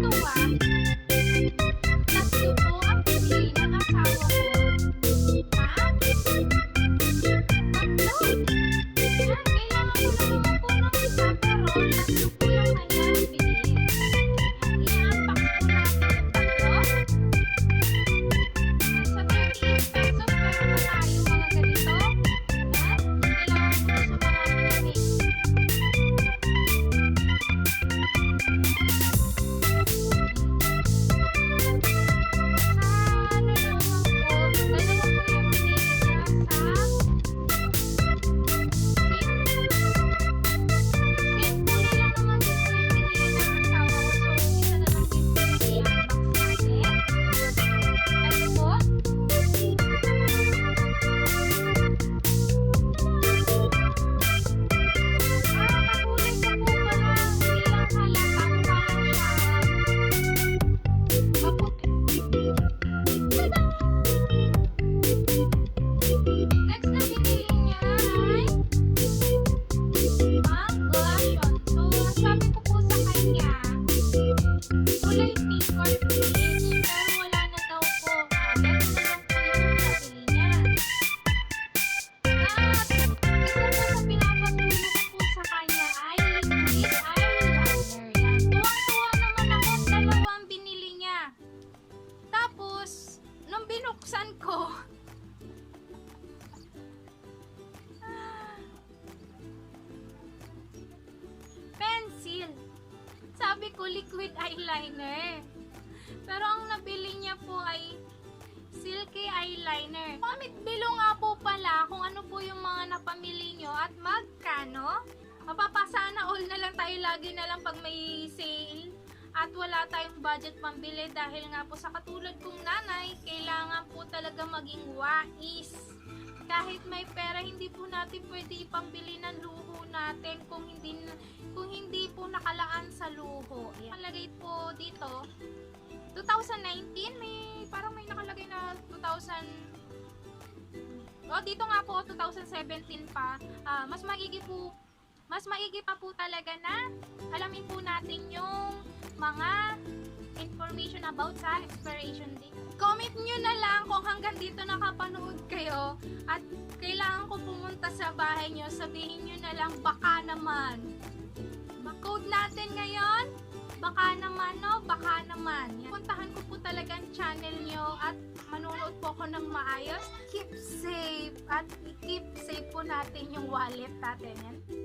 动啊。Kulay pink or wala na daw po. Ganun na lang niya. At isa na sa sa kanya ay liquid eyeliner. Yan. Tuwang-tuwa naman ako, dalawa binili niya. Tapos, nung binuksan ko, po liquid eyeliner. Pero ang nabili niya po ay silky eyeliner. Comment below nga po pala kung ano po yung mga napamili nyo at magkano. Mapapasana all na lang tayo lagi na lang pag may sale at wala tayong budget pambili dahil nga po sa katulad kong nanay, kailangan po talaga maging wais. Kahit may pera, hindi po natin pwede ipambili ng luho natin kung hindi kung hindi po nakalaan sa luho. Nakalagay po dito 2019 may parang may nakalagay na 2000 Oh, dito nga po 2017 pa. Ah, mas maigi po mas maigi pa po talaga na alamin po natin yung mga information about sa expiration date. Comment nyo na lang kung hanggang dito nakapanood kayo at kailangan ko pumunta sa bahay nyo, sabihin nyo na lang baka naman. Baka naman no, baka naman. Yan. Puntahan ko po talaga ang channel nyo at manonood po ako ng maayos. Keep safe at keep safe po natin yung wallet natin. Yan.